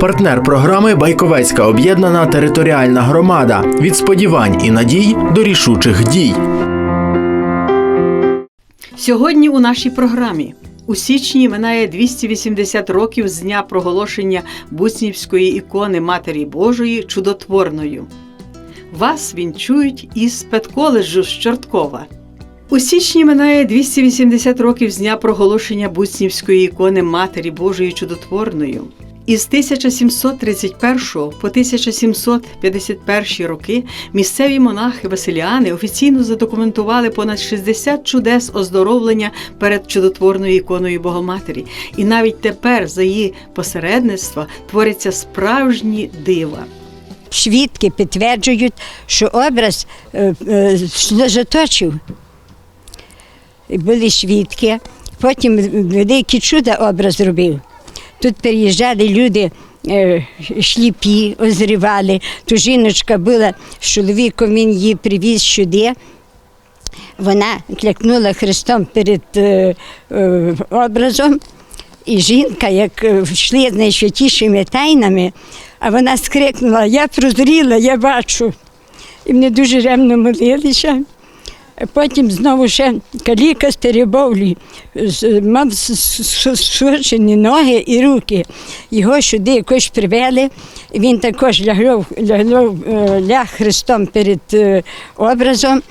Партнер програми Байковецька об'єднана територіальна громада від сподівань і надій до рішучих дій. Сьогодні у нашій програмі у січні минає 280 років з дня проголошення Буцнівської ікони Матері Божої чудотворною. Вас вінчують із педколеджу з Чорткова. У січні минає 280 років з дня проголошення Буцнівської ікони Матері Божої чудотворною. Із 1731 по 1751 роки місцеві монахи Василіани офіційно задокументували понад 60 чудес оздоровлення перед чудотворною іконою Богоматері. І навіть тепер за її посередництва творяться справжні дива. Свідки підтверджують, що образ е, е, заточив. Були свідки. Потім великі чуда образ зробив. Тут приїжджали люди е, сліпі, озрівали. Ту жіночка була з чоловіком, він її привіз сюди. Вона клякнула Христом перед е, е, образом. І жінка, як е, йшли з найсвятішими тайнами, а вона скрикнула: Я прозріла, я бачу. І вони дуже ревно молилися. Потім знову ще каліка з Теребовлі, мав сушені ноги і руки. Його сюди якось привели. Він також лягло, лягло, е, ляг Христом перед е, образом.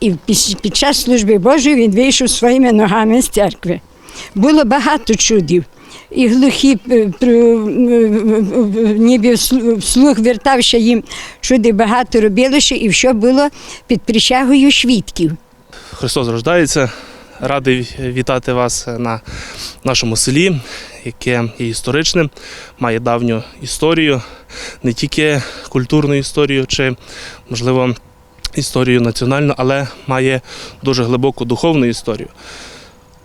І під час служби Божої він вийшов своїми ногами з церкви. Було багато чудів. І глухі е, е, ніби вслу- вслух вертався їм чуди багато робилося, і все було під присягою свідків. Христос рождається. Радий вітати вас на нашому селі, яке є історичним, має давню історію, не тільки культурну історію чи, можливо, історію національну, але має дуже глибоку духовну історію.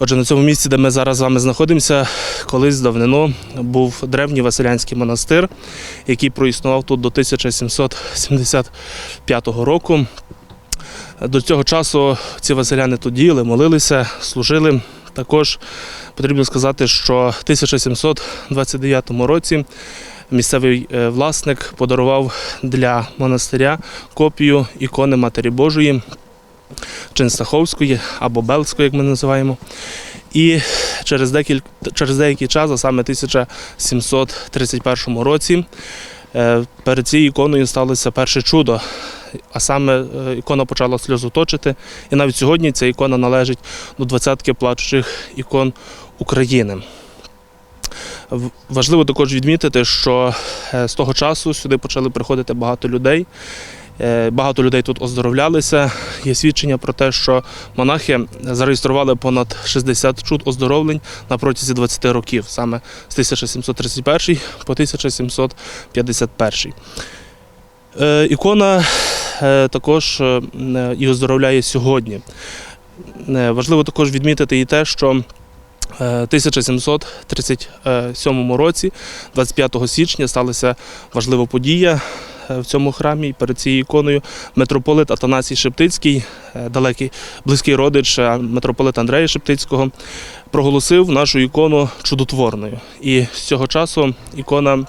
Отже, на цьому місці, де ми зараз з вами знаходимося, колись давнину був древній Василянський монастир, який проіснував тут до 1775 року. До цього часу ці василяни тут діяли, молилися, служили. Також потрібно сказати, що в 1729 році місцевий е, власник подарував для монастиря копію ікони Матері Божої Ченстаховської або Белської, як ми називаємо. І через, декіль... через деякий час, а саме 1731 році, е, перед цією іконою сталося перше чудо. А саме е, ікона почала сльозоточити. І навіть сьогодні ця ікона належить до двадцятки плачучих ікон України. Важливо також відмітити, що е, з того часу сюди почали приходити багато людей. Е, Багато людей тут оздоровлялися. Є свідчення про те, що монахи зареєстрували понад 60 чуд оздоровлень на протязі 20 років, саме з 1731 по 1751. Е, Ікона е, також і оздоровляє сьогодні. Важливо також відмітити і те, що е, 1737 році, 25 січня, сталася важлива подія в цьому храмі. Перед цією іконою митрополит Атанасій Шептицький, е, далекий близький родич е, митрополита Андрея Шептицького, проголосив нашу ікону чудотворною. І з цього часу ікона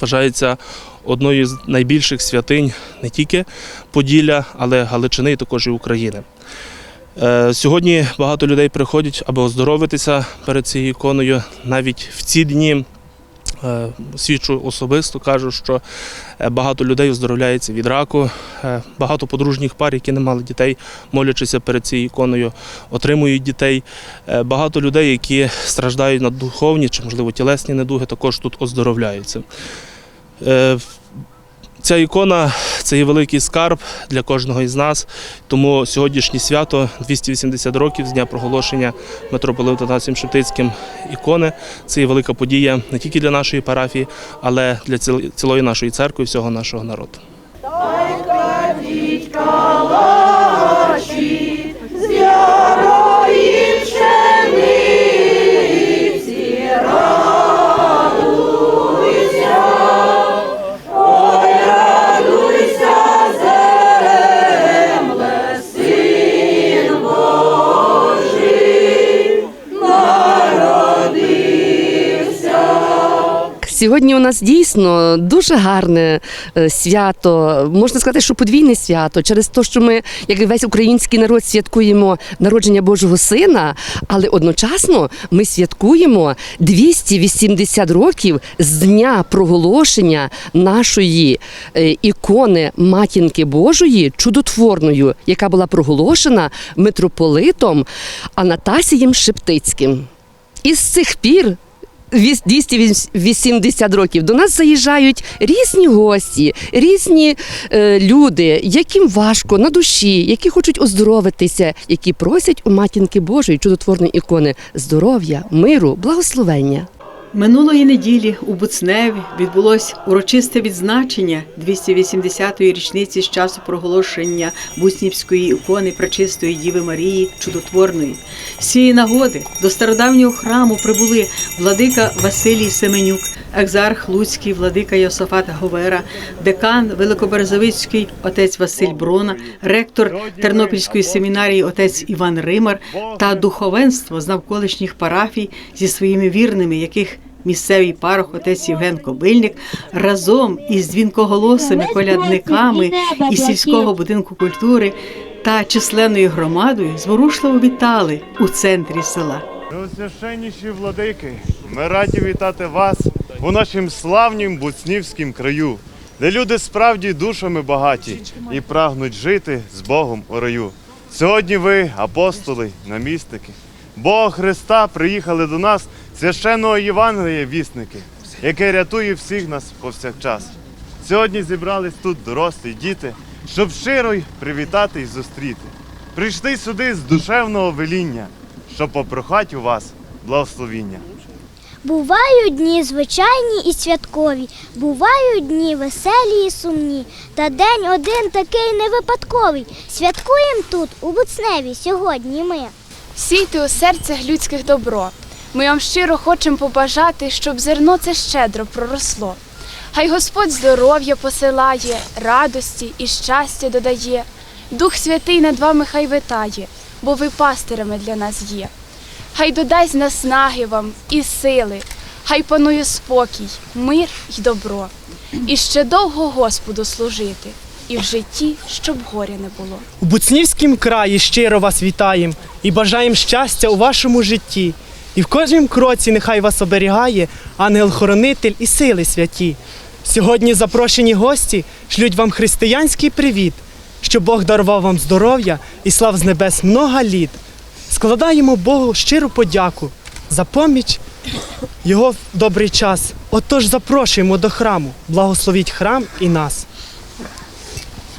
вважається одною з найбільших святинь не тільки Поділля, але Галичини і також і України. Е, Сьогодні багато людей приходять, аби оздоровитися перед цією іконою. Навіть в ці дні е, свідчу особисто, кажу, що е, багато людей оздоровляється від раку. Е, Багато подружніх пар, які не мали дітей, молячися перед цією іконою, отримують дітей. Е, Багато людей, які страждають на духовні чи, можливо, тілесні недуги, також тут оздоровляються. Ця ікона це є великий скарб для кожного із нас. Тому сьогоднішнє свято 280 років з дня проголошення митрополита Насім Шептицьким ікони. Це є велика подія не тільки для нашої парафії, але для ціл- цілої нашої церкви, всього нашого народу. Сьогодні у нас дійсно дуже гарне е, свято. Можна сказати, що подвійне свято через те, що ми, як і весь український народ, святкуємо народження Божого Сина, але одночасно ми святкуємо 280 років з дня проголошення нашої е, ікони Матінки Божої чудотворною, яка була проголошена митрополитом Анатасієм Шептицьким. І з цих пір. Віс- 280 років до нас заїжджають різні гості, різні е, люди, яким важко на душі, які хочуть оздоровитися, які просять у матінки Божої чудотворної ікони здоров'я, миру, благословення. Минулої неділі у Буцневі відбулось урочисте відзначення 280-ї річниці з часу проголошення Буцнівської ікони Пречистої Діви Марії Чудотворної. З цієї нагоди до стародавнього храму прибули владика Василій Семенюк, екзарх Луцький, владика Йосафат Говера, декан Великоберезовицький отець Василь Брона, ректор Тернопільської семінарії отець Іван Римар та духовенство з навколишніх парафій зі своїми вірними, яких місцевий парох отець Євген Кобильник разом із дзвінкоголосими колядниками із сільського будинку культури та численною громадою зворушливо вітали у центрі села. Преосвященніші владики, ми раді вітати вас у нашім славнім Буцнівськім краю, де люди справді душами багаті і прагнуть жити з Богом у раю. Сьогодні ви, апостоли, намісники, Бога Христа приїхали до нас священного Євангелія вісники, яке рятує всіх нас повсякчас. Сьогодні зібрались тут дорослі діти, щоб щиро й привітати і зустріти. Прийшли сюди з душевного веління, щоб попрохати у вас благословіння. Бувають дні звичайні і святкові, бувають дні веселі і сумні. Та день один такий невипадковий. Святкуємо тут, у Буцневі, сьогодні ми. Сійте у серцях людських добро. Ми вам щиро хочемо побажати, щоб зерно це щедро проросло. Хай Господь здоров'я посилає, радості і щастя додає. Дух Святий над вами хай витає, бо ви пастирами для нас є. Хай додасть наснаги вам і сили, хай панує спокій, мир й добро. І ще довго Господу служити, і в житті, щоб горя не було. У Буцнівськім краї щиро вас вітаєм і бажаєм щастя у вашому житті. І в кожнім кроці нехай вас оберігає ангел-хоронитель і сили святі. Сьогодні запрошені гості шлють вам християнський привіт, щоб Бог дарував вам здоров'я і слав з небес много літ. Складаємо Богу щиру подяку за поміч Його в добрий час. Отож запрошуємо до храму, благословіть храм і нас.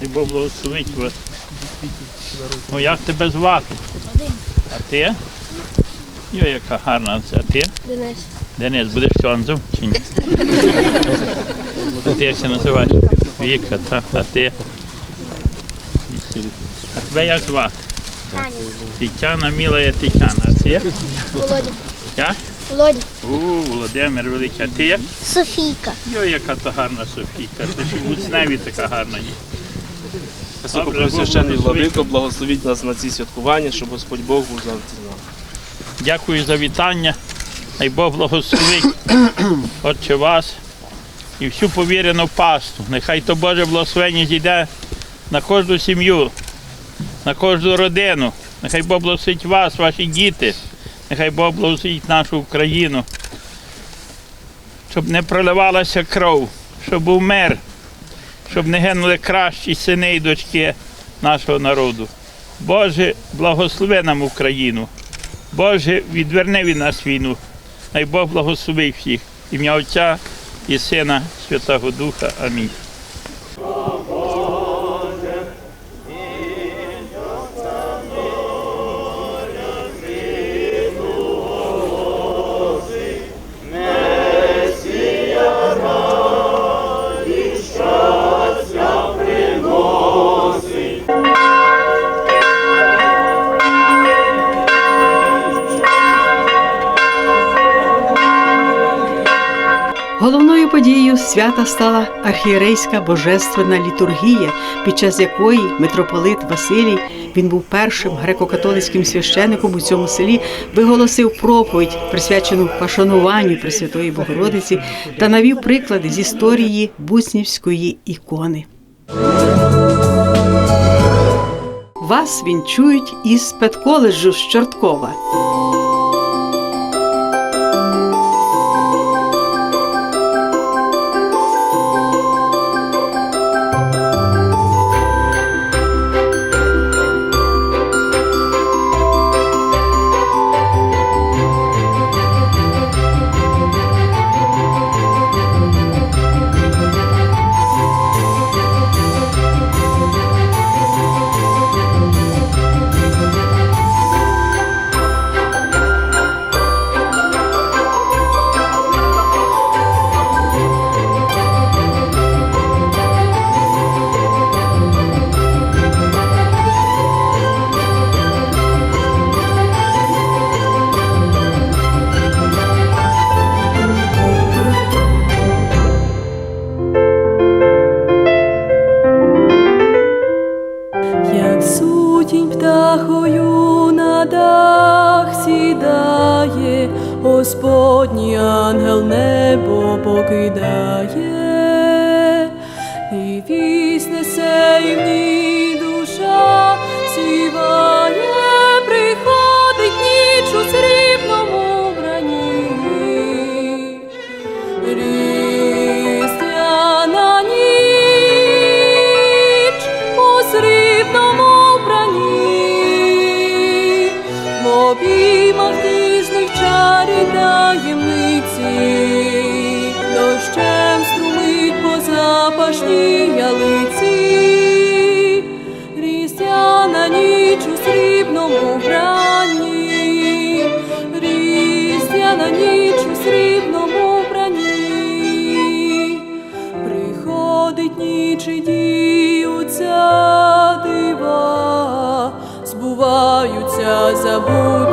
І Бог благословить вас. Ну як тебе звати? А ти? Йо, яка гарна це. А ти? Денис. Денис, будеш кьонзом чи ні? А ти як се називаєш? Віка, та, а ти? А тебе як звати? Таня. Тетяна, мила є Тетяна. А ти? Володя. Я? Володя. У, Володимир Великий. А ти? Софійка. Йо, яка то гарна Софійка. Ти ж у Буцневі така гарна є. Високопресвящений владико, благословіть нас на ці святкування, щоб Господь Бог був завжди. Дякую за вітання. Хай Бог благословить Отче вас і всю повірену пасту. Нехай то Боже благословення зійде на кожну сім'ю, на кожну родину. Нехай Бог благословить вас, ваші діти. Нехай Бог благословить нашу Україну. Щоб не проливалася кров, щоб був мир, щоб не гинули кращі сини і дочки нашого народу. Боже, благослови нам Україну. Боже, відверни від нас війну. Най Бог благослови всіх. Ім'я Отця і Сина, Святого Духа. Амінь. Свята стала архієрейська божественна літургія, під час якої митрополит Василій, він був першим греко-католицьким священником у цьому селі, виголосив проповідь, присвячену пошануванню Пресвятої Богородиці, та навів приклади з історії Буцнівської ікони. Вас вінчують із педколеджу з Чорткова. Покидає, і вість і в ній вбранні, Різдвяна ніч у срібному вбранні, приходить ніч і діються дива, збуваються забуті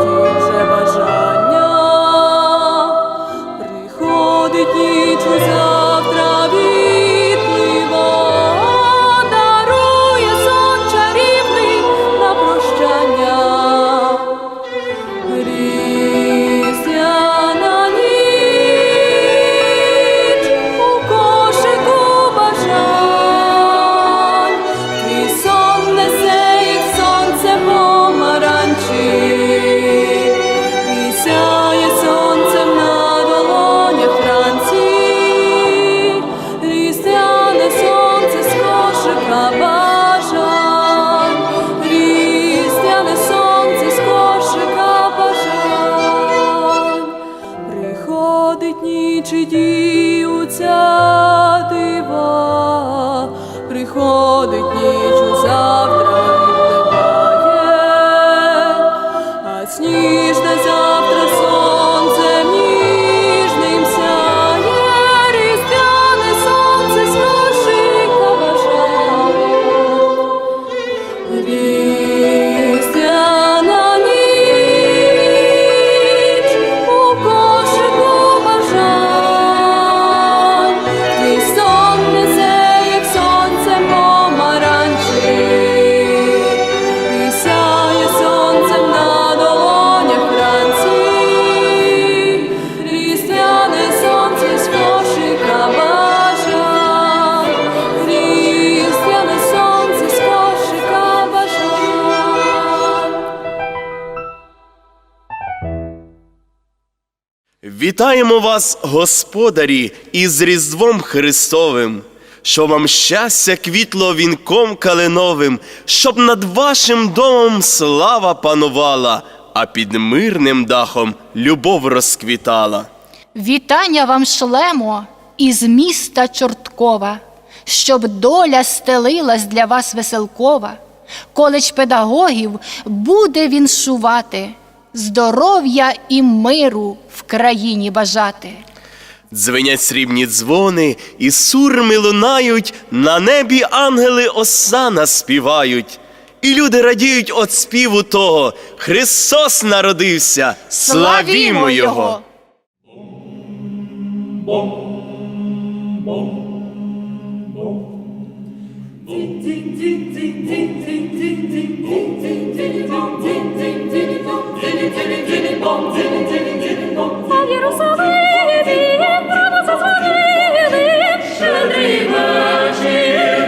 Вітаємо вас, господарі, із Різдвом Христовим, щоб вам щастя квітло вінком калиновим, щоб над вашим домом слава панувала, а під мирним дахом любов розквітала. Вітання вам шлемо із міста Чорткова, щоб доля стелилась для вас веселкова. Коледж педагогів буде віншувати, здоров'я і миру країні бажати. Дзвенять срібні дзвони, і сурми лунають, на небі ангели осана співають. І люди радіють от співу того. Христос народився, славімо Його! Славімо Сина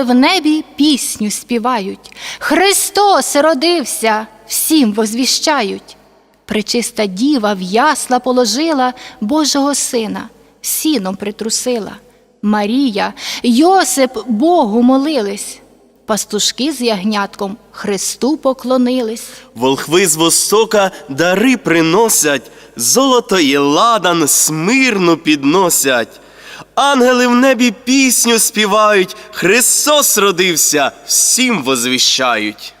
Ангели в небі пісню співають. Христос родився, всім возвіщають. Пречиста діва в ясла положила Божого сина, сіном притрусила. Марія, Йосип Богу молились. Пастушки з ягнятком Христу поклонились. Волхви з востока дари приносять, золото і ладан смирно підносять. Ангели в небі пісню співають, Христос родився, всім возвіщають.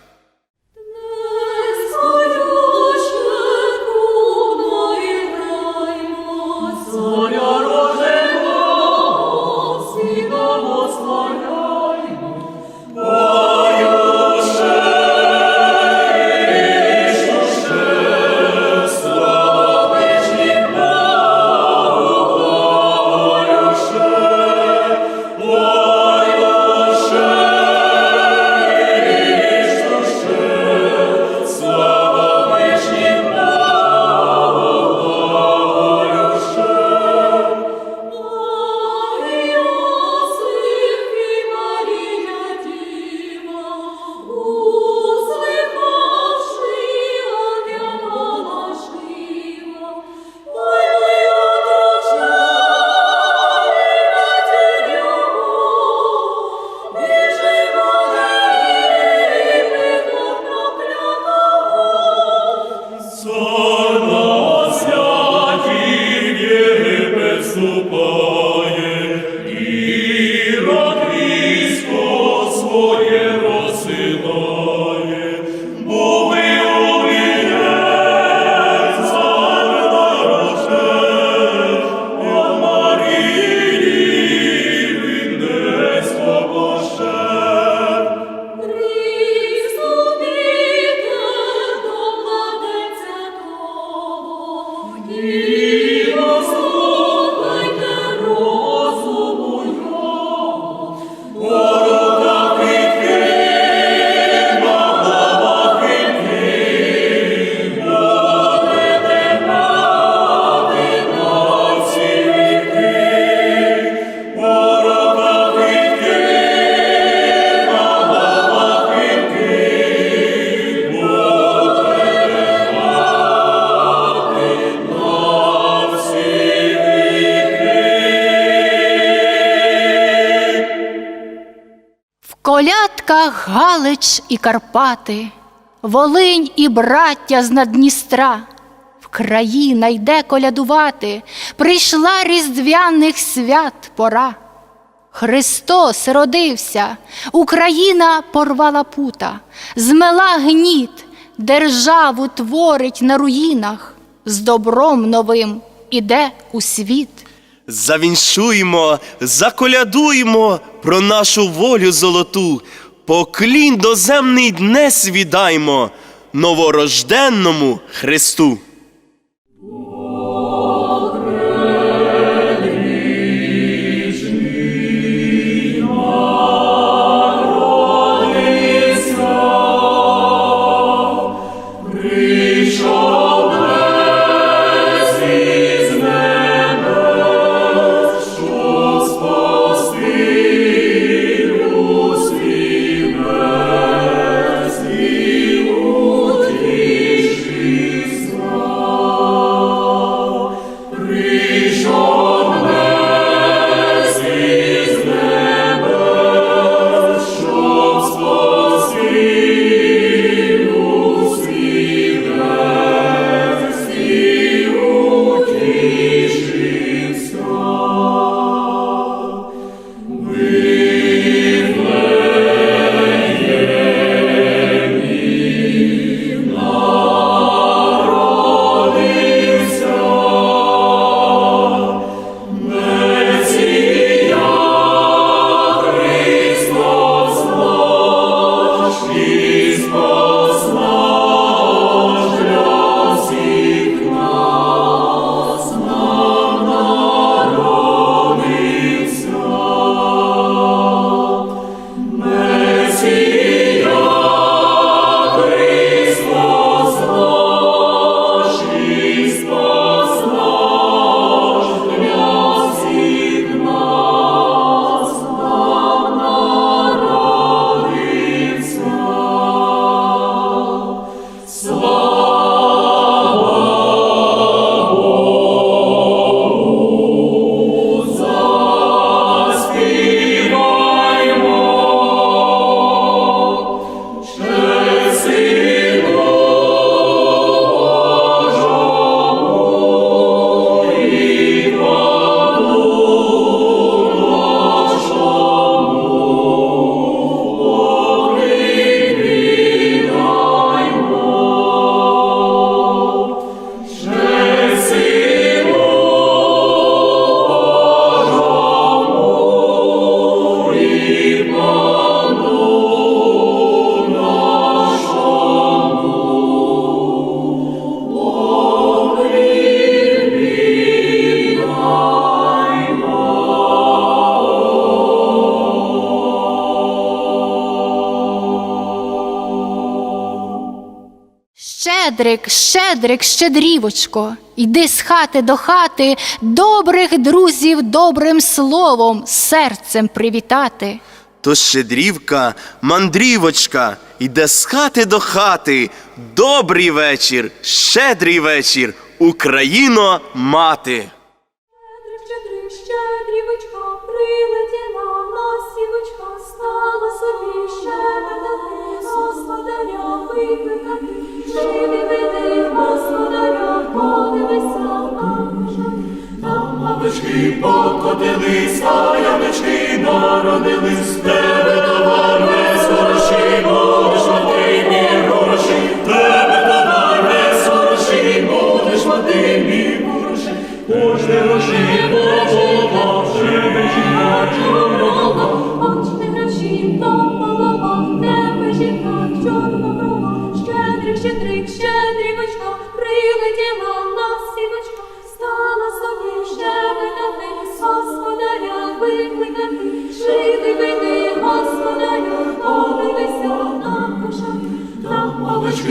Галич і Карпати, Волинь і браття з Надністра. В країна йде колядувати, прийшла різдвяних свят пора. Христос родився, Україна порвала пута, змела гніт, державу творить на руїнах, з добром новим іде у світ. Завіншуємо, заколядуємо про нашу волю золоту, поклін доземний днес віддаймо новорожденному Христу. Щедрик, щедрик, щедрівочко, йди з хати до хати, добрих друзів добрим словом, серцем привітати. То щедрівка, мандрівочка, йде з хати до хати. Добрий вечір, щедрий вечір, Україно мати. Покотилися, ямички народились, тебе товар весь хороший, будеш мати мій гроші, тебе товар весь хороший, будеш мати мій гроші. Кожне гроші голова, живе жінка чорнова, Очне гроші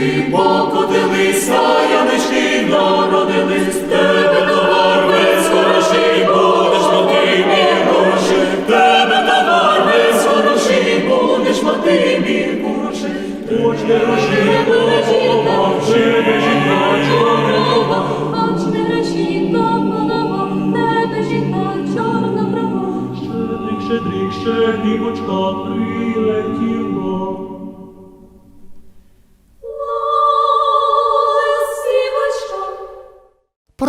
Овечки покотилися, янички народились, тебе товар весь хороший, будеш мати мій гроші, тебе товар весь хороший, будеш мати мій гроші. Очне гроші, голова, живе жінка чорнова, очне гроші, то голова, тебе жінка чорна брова. Щедрик, щедрик, щедрівочка прилетіла.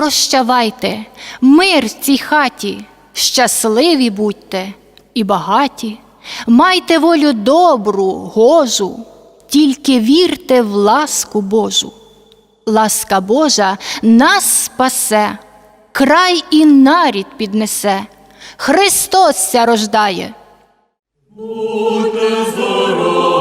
Прощавайте, мир цій хаті, щасливі будьте і багаті, майте волю добру, гожу, тільки вірте в ласку Божу. Ласка Божа нас спасе, край і нарід піднесе. Христос ся рождає. Будьте здорові!